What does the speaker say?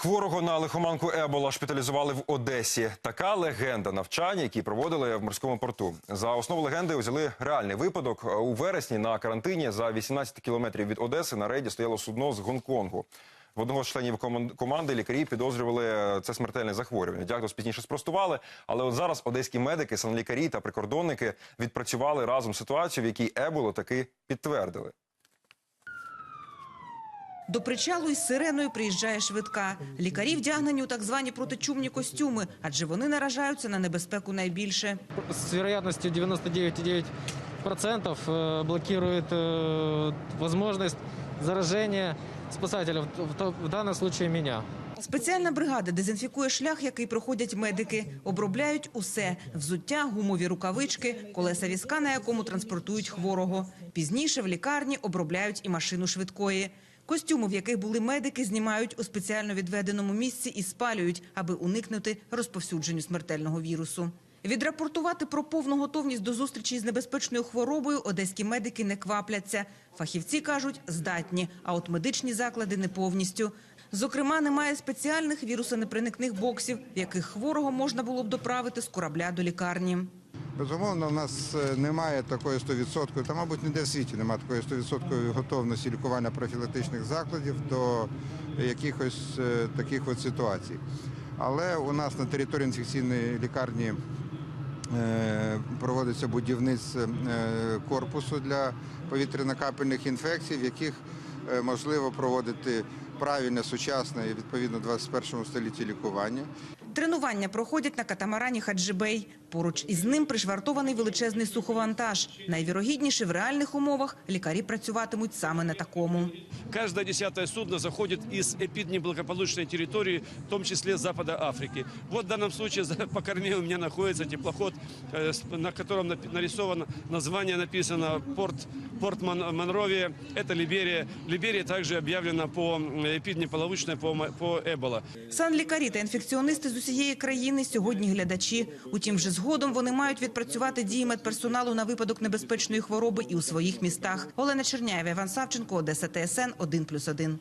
Хворого на лихоманку Ебола шпиталізували в Одесі. Така легенда навчання, які проводили в морському порту. За основу легенди взяли реальний випадок. У вересні на карантині за 18 кілометрів від Одеси на рейді стояло судно з Гонконгу. В одного з членів коман- команди лікарі підозрювали е, це смертельне захворювання. Діагноз пізніше спростували, але от зараз одеські медики, санлікарі та прикордонники відпрацювали разом ситуацію, в якій Еболу таки підтвердили. До причалу із сиреною приїжджає швидка. Лікарі вдягнені у так звані протичумні костюми, адже вони наражаються на небезпеку найбільше. с вероятностью 99,9% э, блокирует э, возможность заражения спасателя, в, в то- в данном случае меня. Спеціальна бригада дезінфікує шлях, який проходять медики. Обробляють усе – взуття, гумові рукавички, колеса візка, на якому транспортують хворого. Пізніше в лікарні обробляють і машину швидкої. Костюми, в яких були медики, знімають у спеціально відведеному місці і спалюють, аби уникнути розповсюдженню смертельного вірусу. Відрапортувати про повну готовність до зустрічі з небезпечною хворобою одеські медики не квапляться. Фахівці кажуть, здатні, а от медичні заклади не повністю. Зокрема, немає спеціальних вірусонепроникних боксів, в яких хворого можна було б доправити з корабля до лікарні. Безумовно, у нас е, немає такої 100%, та, мабуть, ніде в світі немає такої 100% готовності лікування профілактичних закладів до якихось е, таких от ситуацій. Але у нас на території інфекційної лікарні е, проводиться будівництво корпусу для повітряно-капельних інфекцій, в яких можливо проводити правильне, сучасне і відповідно 21 столітті лікування. Тренування проходять на катамарані Хаджибей. Поруч із ним пришвартований величезний суховантаж. Найвірогідніше в реальних умовах лікарі працюватимуть саме на такому. Каждое десятое судно заходит из эпиднеблагополучной территории, в том числе с Запада Африки. Вот в данном случае за- по корме у меня находится теплоход, э, с- на котором напи- нарисовано название написано «Порт, Порт Мон- Монровия». Это Либерия. Либерия также объявлена по эпиднеблагополучной по, ебола. Санлікарі та інфекціонисти з усієї країни сьогодні глядачі. Утім, вже згодом вони мають відпрацювати дії медперсоналу на випадок небезпечної хвороби і у своїх містах. Олена Черняєва, Іван Савченко, Одеса ТСН 1+,1.